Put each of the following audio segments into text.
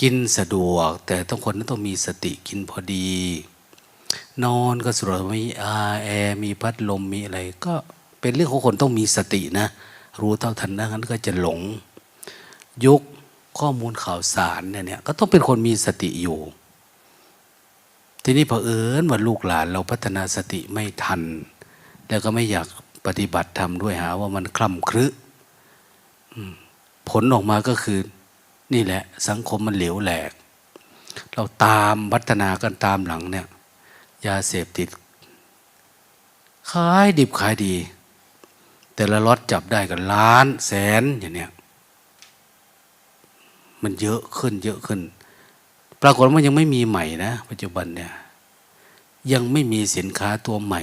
กินสะดวก แต่ต้องคนนั้นต้องมีสติกินพอดี นอนก็สะดวกมีอาแอร์มีพัดลมมีอะไร ก็เป็นเรื่องของคนต้องมีสตินะ รู้เท่าทันนะงั้นก็จะหลง ยุคข้อมูลข่าวสารเนี่ยเนี่ยก็ต้องเป็นคนมีสติอยู่ ทีนี้เผอิญว่าลูกหลานเราพัฒนาสติไม่ทัน แล้วก็ไม่อยากปฏิบัติธรรมด้วยหาว่ามันคล่ำครึอืมผลออกมาก็คือ นี่แหละ สังคมมันเหลวแหลก เราตามพัฒนากันตามหลังเนี่ยยาเสพติดขายดิบขายดี แต่ละล็อตจับได้กันล้านแสนอย่างเนี้ยมันเยอะขึ้นเยอะขึ้น ปรากฏว่ายังไม่มีใหม่นะปัจจุบันเนี่ยยังไม่มีสินค้าตัวใหม่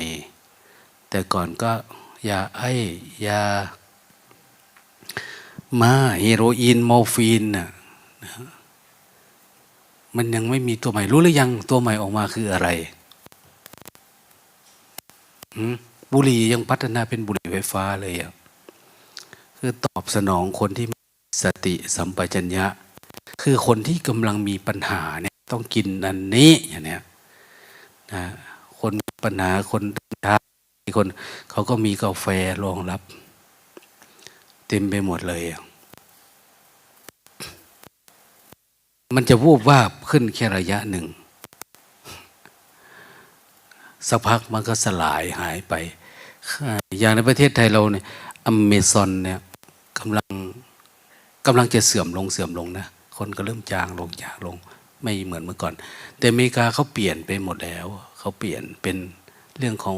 แต่ก่อนก็ยาไอยามาเฮโรอีนมอร์ฟีนน่ะ มันยังไม่มีตัวใหม่ รู้หรือยังตัวใหม่ออกมาคืออะไรบุหรี่ยังพัฒนาเป็นบุหรี่ไฟฟ้าเลยอะคือตอบสนองคนที่สติสัมปชัญญะ คือคนที่กำลังมีปัญหาเนี่ยต้องกินอันนี้อย่างเนี้ยนะคนปัญหาคนเดินทาคนเขาก็มีกาแฟรองรับ เต็มไปหมดเลยอะ มันจะวูบวาบขึ้นแค่ระยะหนึ่ง สักพักมันก็สลายหายไป อย่างในประเทศไทยเราเนี่ยอเมซอนเนี่ยกำลังกำลังจะเสื่อมลงเสื่อมลงนะ คนก็เริ่มจางลงจางลง ไม่เหมือนเมื่อก่อน แต่อเมริกาเขาเปลี่ยนไปหมดแล้ว เขาเปลี่ยนเป็นเรื่องของ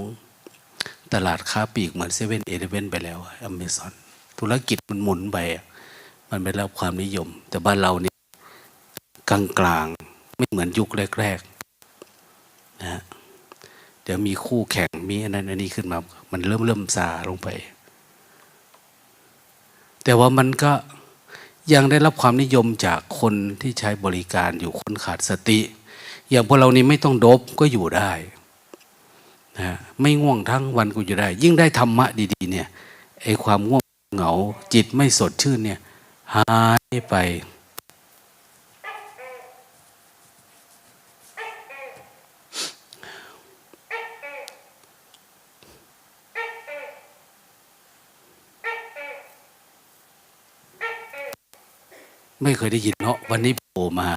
ตลาดค้าปลีกเหมือนเซเว่นเอเลเวนไปแล้วอเมซอนธุรกิจมันหมุนไป มันไม่รับความนิยม แต่บ้านเราเนี่กลาง กลางๆ ไม่เหมือนยุคแรกๆนะเดี๋ยวมีคู่แข่งมีอันนั้นอันนี้ขึ้นมา มันเริ่มเริ่มซาลงไป แต่ว่ามันก็ยังได้รับความนิยมจากคนที่ใช้บริการอยู่คนขาดสติ อย่างพวกเรานี่ไม่ต้องดบก็อยู่ได้นะไม่ง่วงทั้งวันก็อยู่ได้ ยิ่งได้ธรรมะดีๆ เนี่ยไอ้ความง่วงเหงาจิตไม่สดชื่นเนี่ยหายไป ไม่เคยได้ยินเนาะวันนี้โผล่มา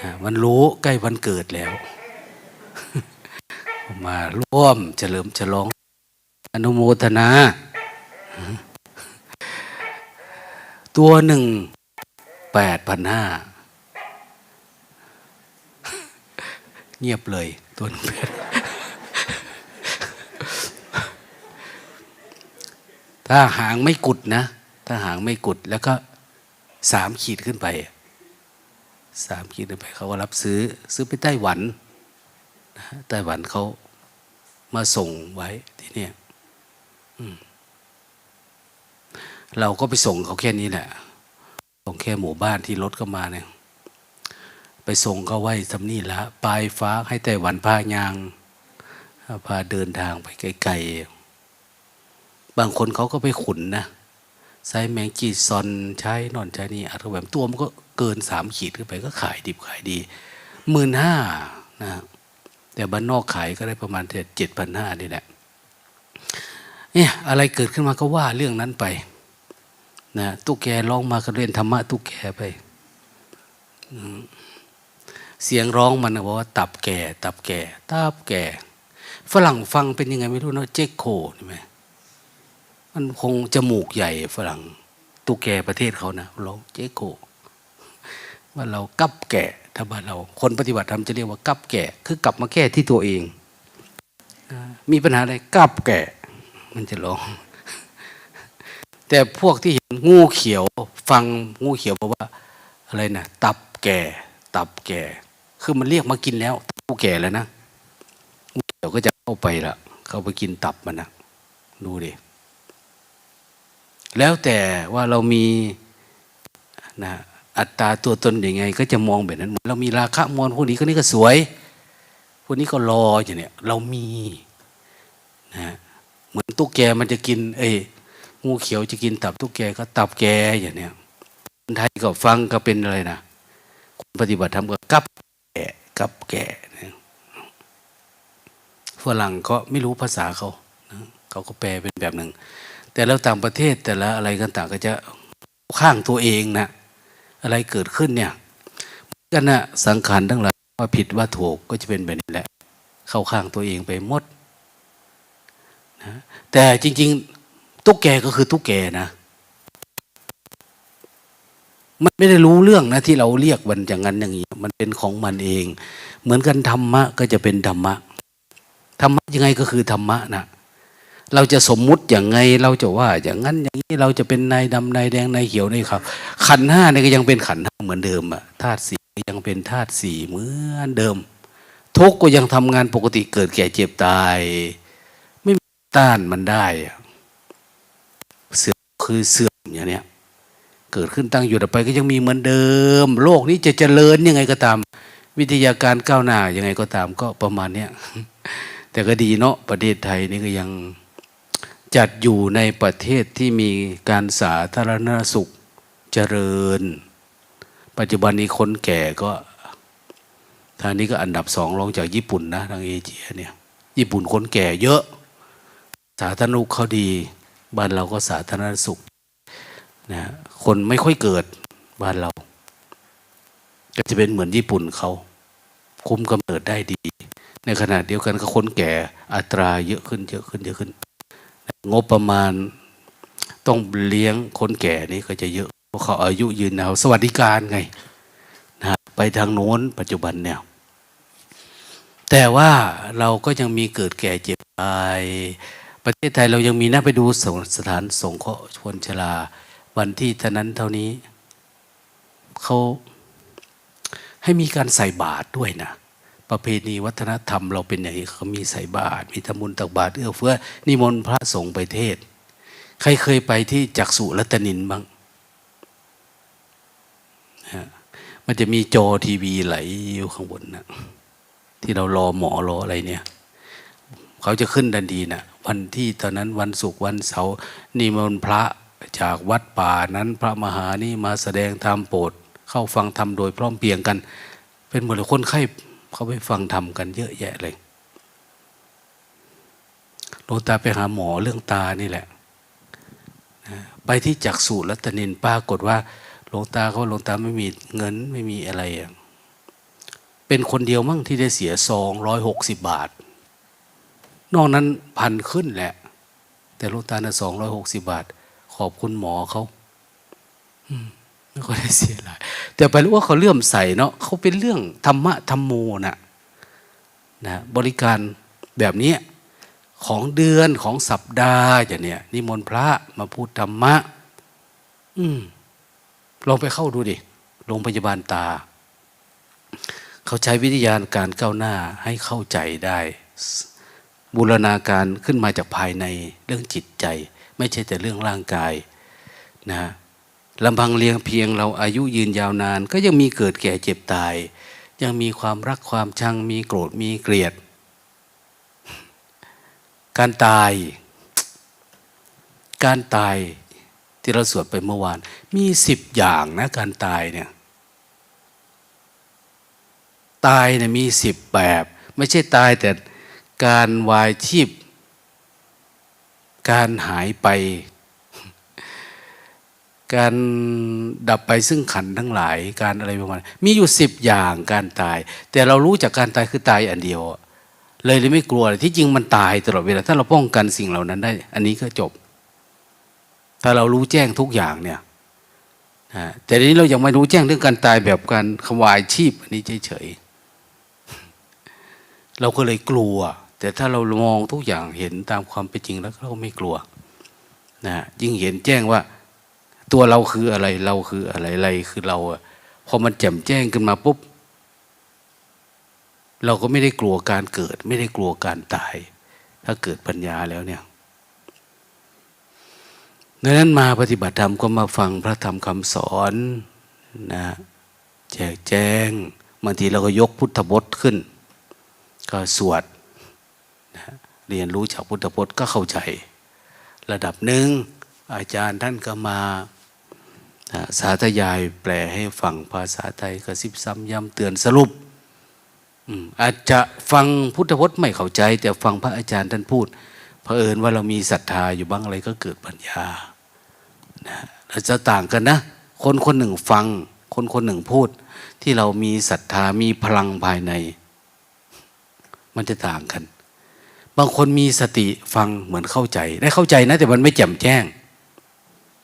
อ่ามันรู้ใกล้วันเกิดแล้ว มาร่วมเฉลิมฉลอง อนุโมทนา ตัวหนึ่งแปดพันห้าเงียบเลย ตัวหนึ่งแปดถ้าหางไม่กุดนะ ถ้าหางไม่กุดแล้วก็ สามขีดขึ้นไปสามขีดขึ้นไปเขาก็รับซื้อซื้อไปไต้หวันไต้หวันเขามาส่งไว้ที่เนี่ยเราก็ไปส่งเขาแค่นี้แหละส่งแค่หมู่บ้านที่รถก็มาเนี่ย ไปส่งเขาไว้ทำนี่ละปลายฟ้าให้ไต้หวันพายางพาเดินทางไปไกลๆบางคนเขาก็ไปขุนนะ ใช้แมงจีซอนใช้นอนใช้นี่อัดเข้าไปตัวมันก็เกินสามขีดขึ้นไปก็ขายดิบขายดีหมื่นห้านะแต่บ้านนอกขายก็ได้ประมาณเจ็ดพันห้านี่แหละเนี่ยอะไรเกิดขึ้นมาก็ว่าเรื่องนั้นไปนะตุ๊กแกร้องมาก็เรียนธรรมะตุ๊กแกไป เสียงร้องมันบอกว่า ตับแก่ ตับแก่ ตับแก่ ฝรั่งฟังเป็นยังไงไม่รู้นะเจ๊กโคใช่ไหม มันคงจมูกใหญ่ฝรั่งตุกแกประเทศเขานะเราเจ๊โกว่าเรากับแก่ถ้าบ้านเรา คนปฏิบัติธรรมจะเรียกว่ากับแก่ คือกลับมาแก้ที่ตัวเองมีปัญหาอะไรกับแก่ มันจะร้องแต่พวกที่เห็นงูเขียว ฟังงูเขียวบอกว่า อะไรนะตับแก่ ตับแก่ คือมันเรียกมากินแล้วงูแก่แล้วนะงูเขียวก็จะเข้าไปละเข้าไปกินตับมันนะดูดิ แล้วแต่ว่าเรามีนะอัตราตัวตนยังไง ก็จะมองแบบนั้นเรามีราคะมวลพวกนี้ก็นี่ก็สวยพวกนี้ก็รออย่างเนี้ยเรามีนะเหมือนตุ๊กแกมันจะกิน เอ้งูเขียวจะกินตับตุ๊กแกก็ตับแกอย่างเนี้ยคนไทยก็ฟังก็เป็นอะไรนะคนปฏิบัติธรรมก็กับแกกับแกนะฝรั่งก็ไม่รู้ภาษาเขานะเขาก็แปลเป็นแบบหนึ่ง แต่แล้วต่างประเทศแต่ละอะไรกันต่างก็จะข้างตัวเองนะอะไรเกิดขึ้นเนี่ยกันนะสังขารทั้งหลายว่าผิดว่าถูกก็จะเป็นแบบนี้แหละ เข้าข้างตัวเองไปหมดนะแต่จริง ๆ ตุ๊กแกก็คือตุ๊กแกนะมันไม่ได้รู้เรื่องนะที่เราเรียกมันอย่างนั้นอย่างนี้ มันเป็นของมันเอง เหมือนกันธรรมะก็จะเป็นธรรมะธรรมะยังไงก็คือธรรมะนะ เราจะสมมุติอย่างไง เราจะว่า อย่างนั้นอย่างนี้เราจะเป็นนายดำนายแดงนายเขียวนายขาวขันห้าเนี่ยก็ยังเป็นขันห้าเหมือนเดิมอะธาตุสี่ยังเป็นธาตุสี่เหมือนเดิม ทุกก็ยังทำงานปกติเกิดแก่เจ็บตาย ไม่ต้านมันได้อะเสื่อมคือเสื่อมอย่างเนี้ยเกิดขึ้นตั้งอยู่ต่อไปก็ยังมีเหมือนเดิม โลกนี้จะเจริญยังไงก็ตาม วิทยาการก้าวหน้ายังไงก็ตามก็ประมาณเนี้ยแต่ก็ดีเนาะประเทศไทยนี่ก็ยัง จัดอยู่ในประเทศที่มีการสาธารณสุขเจริญ ปัจจุบันนี้คนแก่ก็ทางนี้ก็อันดับสองรองจากญี่ปุ่นนะทางเอเชียเนี่ยญี่ปุ่นคนแก่เยอะ สาธารณสุขเขาดีบ้านเราก็สาธารณสุขนะคนไม่ค่อยเกิดบ้านเรา ก็จะเป็นเหมือนญี่ปุ่นเขาคุมกำเนิดได้ดี ในขณะเดียวกันก็คนแก่อัตราเยอะขึ้นเยอะขึ้นเยอะขึ้น งบประมาณต้องเลี้ยงคนแก่นี่ก็จะเยอะเพราะเขาอายุยืนเอาสวัสดิการไงนะไปทางโน้นปัจจุบันเนี่ยแต่ว่าเราก็ยังมีเกิดแก่เจ็บตายประเทศไทยเรายังมีน่าไปดูสถานสงเคราะห์ชนชราวันที่เท่านั้นเท่านี้เขาให้มีการใส่บาตรด้วยนะ ประเพณีวัฒนธรรมเราเป็นอย่างนี้เขามีใส่บาตรมีทำบุญตักบาตรเอื้อเฟื้อนิมนต์พระสงฆ์ไปเทศ ใครเคยไปที่จักสุรัตนินบ้างนะมันจะมีจอทีวีไหลอยู่ข้างบนนะที่เรารอหมอรออะไรเนี่ย เขาจะขึ้นดันดีนะวันที่ตอนนั้นวันศุกร์วันเสาร์นิมนต์พระจากวัดป่านั้นพระมหานี่มาแสดงธรรมโปรดเข้าฟังธรรมโดยพร้อมเพียงกัน เป็นเหมดเลยคนไข้ เขาไปฟังธรรมกันเยอะแยะเลยหลวงตาไปหาหมอเรื่องตานี่แหละ ไปที่จักษุรัตนินปรากฏว่าหลวงตาเขาหลวงตาไม่มีเงินไม่มีอะไรอะเป็นคนเดียวมั่งที่ได้เสียสองร้อยหกสิบบาท นอกนั้นพันขึ้นแหละ แต่หลวงตาน่ะสองร้อยหกสิบบาท ขอบคุณหมอเขา อืม ไม่ค่อยได้เสียหลายแต่ไปรู้ว่าเขาเลื่อมใสเนาะเขาเป็นเรื่องธรรมะธรรมโมนะนะบริการแบบนี้ของเดือนของสัปดาห์อย่างเนี้ยนิมนต์พระมาพูดธรรมะ อืมลองไปเข้าดูดิโรงพยาบาลตา เขาใช้วิทยาการก้าวหน้าให้เข้าใจได้ บูรณาการขึ้นมาจากภายในเรื่องจิตใจ ไม่ใช่แต่เรื่องร่างกายนะ ลำพังเลี้ยงเพียงเราอายุยืนยาวนาน ก็ยังมีเกิดแก่เจ็บตาย ยังมีความรักความชังมีโกรธมีเกลียด การตาย การตายที่เราสวดไปเมื่อวาน มีสิบอย่างนะการตายเนี่ยตายเนี่ยมีสิบแบบ ไม่ใช่ตายแต่การวายชีพ การหายไป การดับไปซึ่งขันทั้งหลายการอะไรประมาณมีอยู่สิบอย่างการตาย แต่เรารู้จากการตายคือตายอันเดียว เลยเลยไม่กลัวเลยที่จริงมันตายตลอดเวลาถ้าเราป้องกันสิ่งเหล่านั้นได้ อันนี้ก็จบ ถ้าเรารู้แจ้งทุกอย่างเนี่ยนะแต่ทีนี้เรายังไม่รู้แจ้งเรื่องการตายแบบการขวายชีพอันนี้เฉยๆเราก็เลยกลัว แต่ถ้าเรามองทุกอย่างเห็นตามความเป็นจริงแล้วเราไม่กลัวนะยิ่งเห็นแจ้งว่า ตัวเราคืออะไรเราคืออะไรอะไรคือเราอะพอมันแจ่มแจ้งขึ้นมาปุ๊บเราก็ไม่ได้กลัวการเกิด ไม่ได้กลัวการตาย ถ้าเกิดปัญญาแล้วเนี่ยดังนั้นมาปฏิบัติธรรมก็มาฟังพระธรรมคำสอนนะแจกแจงบางทีเราก็ยกพุทธบทขึ้น ก็สวดนะเรียนรู้จากพุทธพจน์ก็เข้าใจ ระดับหนึ่งอาจารย์ท่านก็มา สาธยายแปลให้ฟังภาษาไทยกระซิบซ้ำย้ำเตือนสรุปอาจจะฟังพุทธพจน์ไม่เข้าใจ แต่ฟังพระอาจารย์ท่านพูดเผอิญว่าเรามีศรัทธาอยู่บ้างอะไรก็เกิดปัญญานะเราจะต่างกันนะ คนคนหนึ่งฟัง คนคนหนึ่งพูด ที่เรามีศรัทธามีพลังภายใน มันจะต่างกัน บางคนมีสติฟังเหมือนเข้าใจ ได้เข้าใจนะ แต่มันไม่แจ่มแจ้ง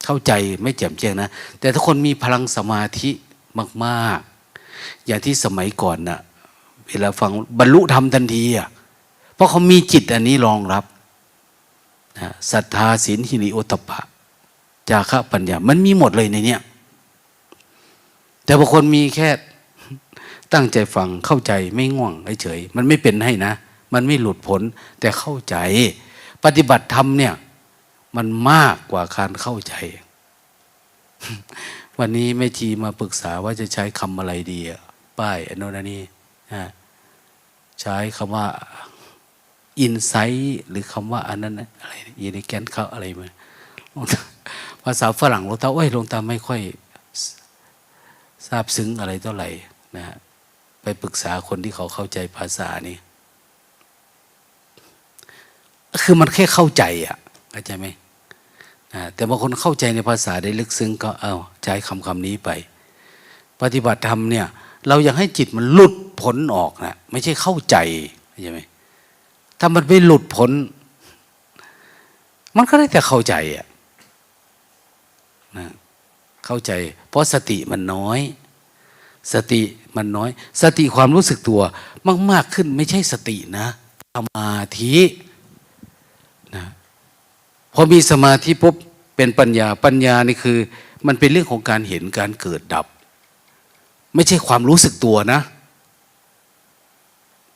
เข้าใจไม่แจ่มแจ้งนะ แต่ถ้าคนมีพลังสมาธิมาก ๆ อย่างที่สมัยก่อนนะ่ะเวลาฟังบรรลุธรรมทันทีอะเพราะเขามีจิตอันนี้รองรับนะศรัทธาศีลหิริโอตปะ จาคะปัญญา มันมีหมดเลยในเนี้ยแต่บางคนมีแค่ตั้งใจฟังเข้าใจไม่ง่วงเฉยมันไม่เป็นให้นะ มันไม่หลุดพ้นแต่เข้าใจ ปฏิบัติธรรมเนี่ย มันมากกว่าการเข้าใจ วันนี้แม่ชีมาปรึกษาว่าจะใช้คำอะไรดีอะป้ายอนนนนี่นะใช้คำว่าอินไซต์หรือคำว่าอันนั้นอะไรยีในแกนเขาอะไรมาภาษาฝรั่งหลวงตาโอ้ยหลวงตาไม่ค่อยทราบซึ้งอะไรเท่าไหร่นะฮะไปปรึกษาคนที่เขาเข้าใจภาษานี่ คือมันแค่เข้าใจอะเข้าใจไหม แต่บางคนเข้าใจในภาษาได้ลึกซึ้งก็เอาใช้คำคำนี้ไป ปฏิบัติธรรมเนี่ยเราอยากให้จิตมันหลุดพ้นออกนะไม่ใช่เข้าใจเข้าใจไหมถ้ามันไม่หลุดพ้นมันก็ได้แต่เข้าใจอะนะเข้าใจ เพราะสติมันน้อย สติมันน้อย สติความรู้สึกตัว มาก ๆขึ้นไม่ใช่สตินะสมาธิ พอมีสมาธิปุ๊บเป็นปัญญาปัญญานี่คือ มันเป็นเรื่องของการเห็นการเกิดดับ ไม่ใช่ความรู้สึกตัวนะ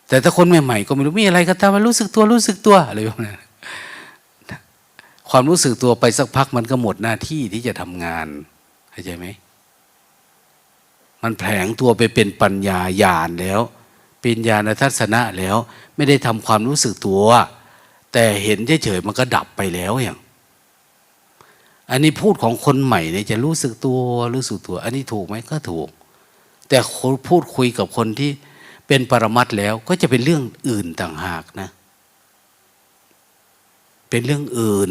แต่ถ้าคนใหม่ๆก็ไม่รู้มีอะไรก็ตามมันรู้สึกตัวรู้สึกตัวอะไรแบบนั้นความรู้สึกตัวไปสักพักมันก็หมดหน้าที่ที่จะทำงานเข้าใจไหมมันแผลงตัวไปเป็นปัญญาญาณแล้ว เป็นญาณทัศนะแล้ว ไม่ได้ทำความรู้สึกตัว แต่เห็นเฉยๆมันก็ดับไปแล้วอย่างอันนี้พูดของคนใหม่เนี่ยจะรู้สึกตัวรู้สึกตัว อันนี้ถูกไหมก็ถูก แต่พูดคุยกับคนที่เป็นปรมัตถ์แล้วก็จะเป็นเรื่องอื่นต่างหากนะ เป็นเรื่องอื่น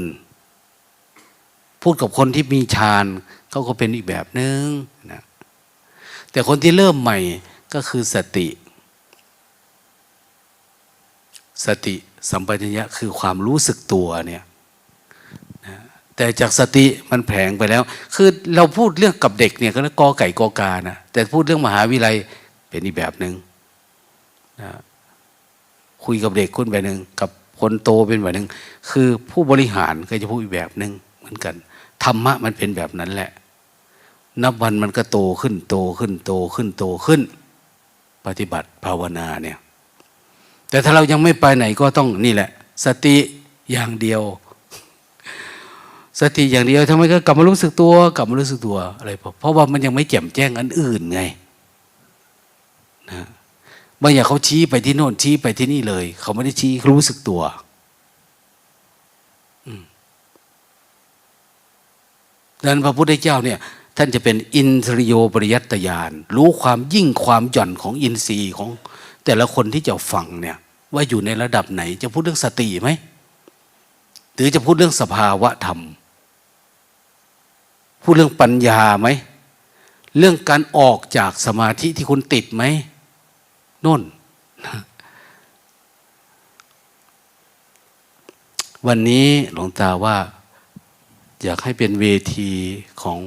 พูดกับคนที่มีฌานเขาก็เป็นอีกแบบนึงนะแต่คนที่เริ่มใหม่ก็คือสติ สติ สัมปชัญญะคือความรู้สึกตัวเนี่ยแต่จากสติมันแผลงไปแล้ว คือเราพูดเรื่องกับเด็กเนี่ยก็เรียกกอไก่กอกานะแต่พูดเรื่องมหาวิทยาลัยเป็นอีกแบบหนึ่งนะคุยกับเด็กคุณแบบหนึ่งกับคนโตเป็นแบบหนึ่งคือผู้บริหารก็จะพูดอีกแบบหนึ่งเหมือนกันธรรมะมันเป็นแบบนั้นแหละ นับวันมันก็โตขึ้นโตขึ้นโตขึ้นโตขึ้น ปฏิบัติภาวนาเนี่ย แต่ถ้าเรายังไม่ไปไหนก็ต้องนี่แหละ สติอย่างเดียว สติอย่างเดียวทำไมก็กลับมารู้สึกตัว กลับมารู้สึกตัวอะไรเพราะว่ามันยังไม่แจ่มแจ้งอันอื่นไงนะบางอย่างเขาชี้ไปที่โน่นชี้ไปที่นี่เลย เขาไม่ได้ชี้รู้สึกตัวดังนั้นพระพุทธเจ้าเนี่ยท่านจะเป็นอินทริโยปริยัตยานรู้ความยิ่งความหย่อนของอินทรีย์ของ แต่ละคนที่จะฟังเนี่ยว่าอยู่ในระดับไหน จะพูดเรื่องสติไหมหรือจะพูดเรื่องสภาวะธรรม พูดเรื่องปัญญาไหม เรื่องการออกจากสมาธิที่คุณติดไหมน่น วันนี้หลวงตาว่า อยากให้เป็นเวทีของ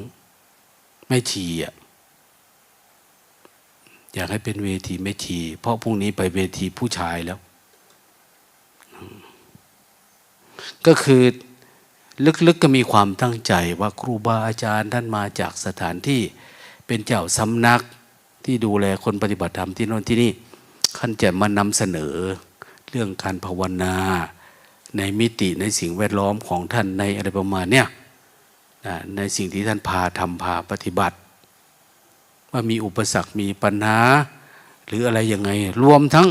แม่ชีอะ อยากให้เป็นเวทีแม่ชี เพราะพรุ่งนี้ไปเวทีผู้ชายแล้ว ก็คือลึกๆกก็มีความตั้งใจว่าครูบาอาจารย์ท่านมาจากสถานที่เป็นเจ้าสำนักที่ดูแลคนปฏิบัติธรรมที่โน่นที่นี่ท่านจะมานำเสนอเรื่องการภาวนา ในมิติในสิ่งแวดล้อมของท่านในอะไรประมาณเนี้ยในสิ่งที่ท่านพาทำพาปฏิบัติ ว่ามีอุปสรรคมีปัญหา หรืออะไรยังไง รวมทั้ง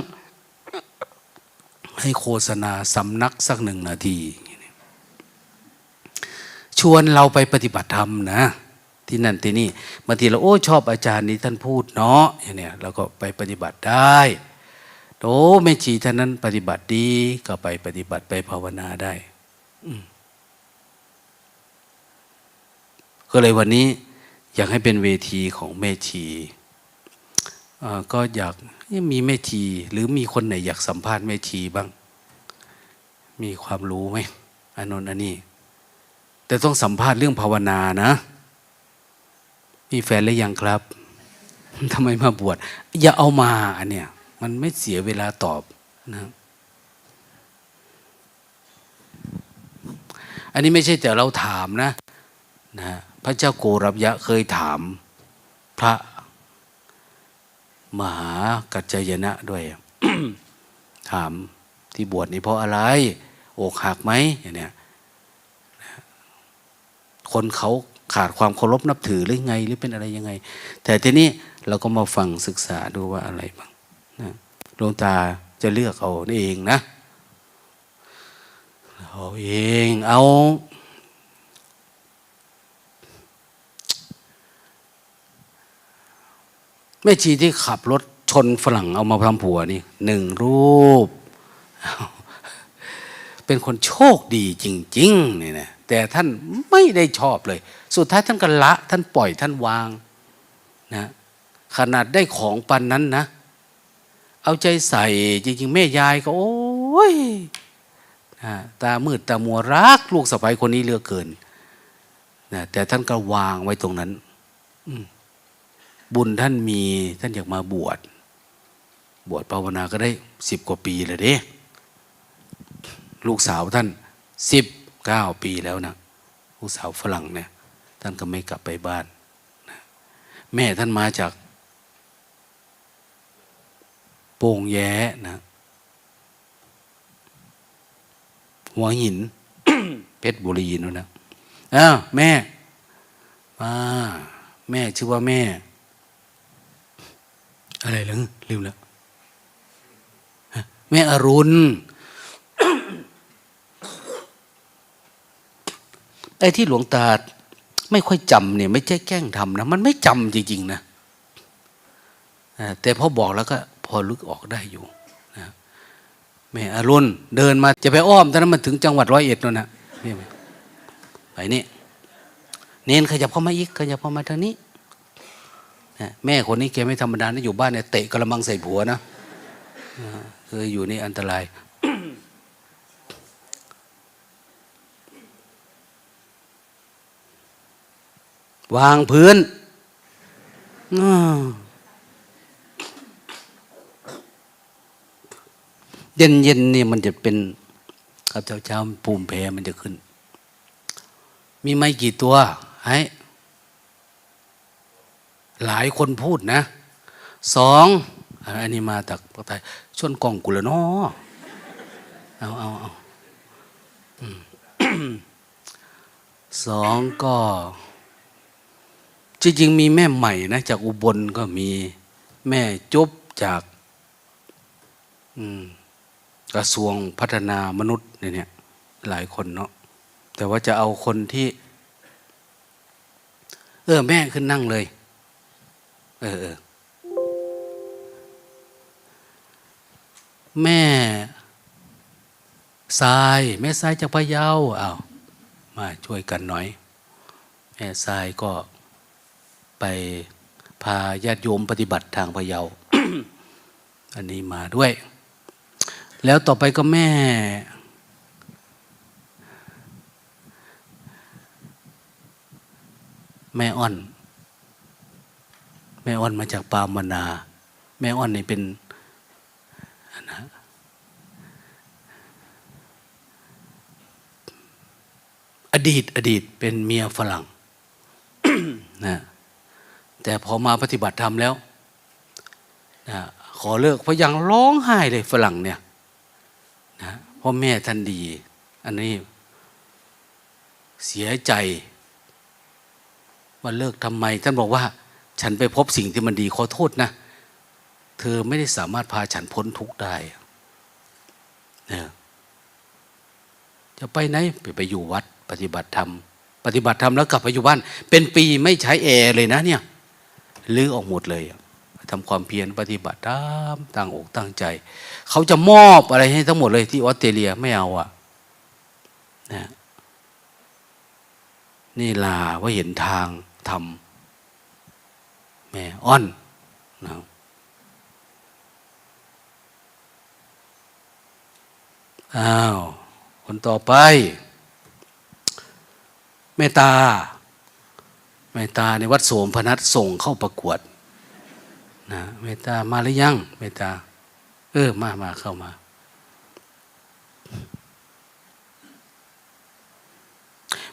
ให้โฆษณาสำนักสักหนึ่งนาที ชวนเราไปปฏิบัติธรรมนะ ที่นั่นที่นี่บางทีเราโอ้ชอบอาจารย์นี้ท่านพูดเนาะอย่างเนี้ยเราก็ไปปฏิบัติได้โอ้แม่ชีท่านนั้นปฏิบัติดีก็ไปปฏิบัติไปภาวนาได้ก็เลยวันนี้ อยากให้เป็นเวทีของแม่ชีก็อยากมีแม่ชีหรือมีคนไหนอยากสัมภาษณ์แม่ชีบ้าง มีความรู้ไหมอันนนอันนี้ แต่ต้องสัมภาษณ์เรื่องภาวนานะ มีแฟนหรือยังครับทำไมมาบวชอย่าเอามาอันเนี้ยมันไม่เสียเวลาตอบนะอันนี้ไม่ใช่แต่เราถามนะ นะ พระเจ้าโกรับยะเคยถามพระมหากัจจยนะด้วย ถามที่บวชนี่เพราะอะไร อกหักไหมอย่างเนี้ยคนเขาขาดความเคารพนับถือหรือไง หรือเป็นอะไรยังไง แต่ทีนี้เราก็มาฟังศึกษาดูว่าอะไรบ้างนะหลวงตาจะเลือกเอาเองนะเอาเองเอา แม่ชีที่ขับรถชนฝรั่งเอามาทำผัวนี่หนึ่งรูป เป็นคนโชคดีจริงๆนี่นะแต่ท่านไม่ได้ชอบเลย สุดท้ายท่านก็ละ ท่านปล่อยท่านวางนะขนาดได้ของปันนั้นนะ เอาใจใส่จริง ๆ แม่ยายก็โอ้ยนะตามืดตามัวรักลูกสะใภ้คนนี้เหลือเกินนะแต่ท่านก็วางไว้ตรงนั้น อืม บุญท่านมีท่านอยากมาบวช บวชภาวนาก็ได้สิบกว่าปีเลยเด้ลูกสาวท่านสิบเก้าปีแล้วนะลูกสาวฝรั่งเนี่ยท่านก็ไม่กลับไปบ้านนะแม่ท่านมาจาก โป่งแย้นะหัวหิน เพชรบุรีนู่นนะอ้าวแม่มาแม่ชื่อว่าแม่ อะไรหรอลืมแล้วแม่อรุณไอ้ที่หลวงตาไม่ค่อยจำเนี่ยไม่ใช่แกล้งทำนะ มันไม่จำจริง ๆ นะแต่พอบอกแล้วก็ พอลึกออกได้อยู่นะแม่อรุณเดินมาจะไปอ้อมตอนนั้นมันถึงจังหวัดร้อยเอ็ดแล้วนะนี่ไปนี่เน้นขยับเข้ามาอีกขยับเข้ามาทางนี้ แม่คนนี้แกไม่ธรรมดานะอยู่บ้านเนี่ยเตะกระมังใส่ผัวนะเคยอยู่นี่อันตราย วางพื้นเย็นเย็นนี่มันจะเป็นกับเช้าเช้าภูมิแพ้มันจะขึ้น มีไม่กี่ตัวให้ หลายคนพูดนะสองอันนี้มาจากภาคไทยชวนกล่องกุละนาะเอาเอาเอาสองก็จริงๆมีแม่ใหม่นะจากอุบลก็มีแม่จุบจากกระทรวงพัฒนามนุษย์เนี่ยหลายคนเนาะแต่ว่าจะเอาคนที่ เออแม่ขึ้นนั่งเลย เออ แม่ทราย แม่ทรายจากพะเยาอ้าวมาช่วยกันหน่อย แม่ทรายก็ไปพาญาติโยมปฏิบัติทางพะเยา อันนี้มาด้วย แล้วต่อไปก็แม่ แม่อ้อน ม่อ้อนมาจากปามนา แม่อ้อนนี่เป็นนะอดีต อดีตเป็นเมียฝรั่งนะแต่พอมาปฏิบัติธรรมแล้วนะขอเลิกเพราะยังร้องไห้เลยฝรั่งเนี่ยนะเพราะแม่ท่านดี อันนี้เสียใจว่าเลิกทำไม ท่านบอกว่า ฉันไปพบสิ่งที่มันดีขอโทษนะ เธอไม่ได้สามารถพาฉันพ้นทุกข์ได้เนี่ยจะไปไหนไปไปอยู่วัด ปฏิบัติธรรม ปฏิบัติธรรมแล้วกลับไปอยู่บ้าน เป็นปีไม่ใช้แอร์เลยนะเนี่ยลื้อออกหมดเลยอะทำความเพียรปฏิบัติตามตั้งอกตั้งใจ เขาจะมอบอะไรให้ทั้งหมดเลยที่ออสเตรเลียไม่เอาอะนะนี่ลาว่าเห็นทางทำ แม่อ้อนนะอ้าว คนต่อไป เมตตา เมตตาในวัดโสมพนัสส่งเข้าประกวดนะเมตตามาหรือยัง เมตตา เออ มามาเข้ามา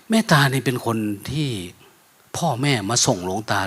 เมตตานี่เป็นคนที่พ่อแม่มาส่งหลวงตา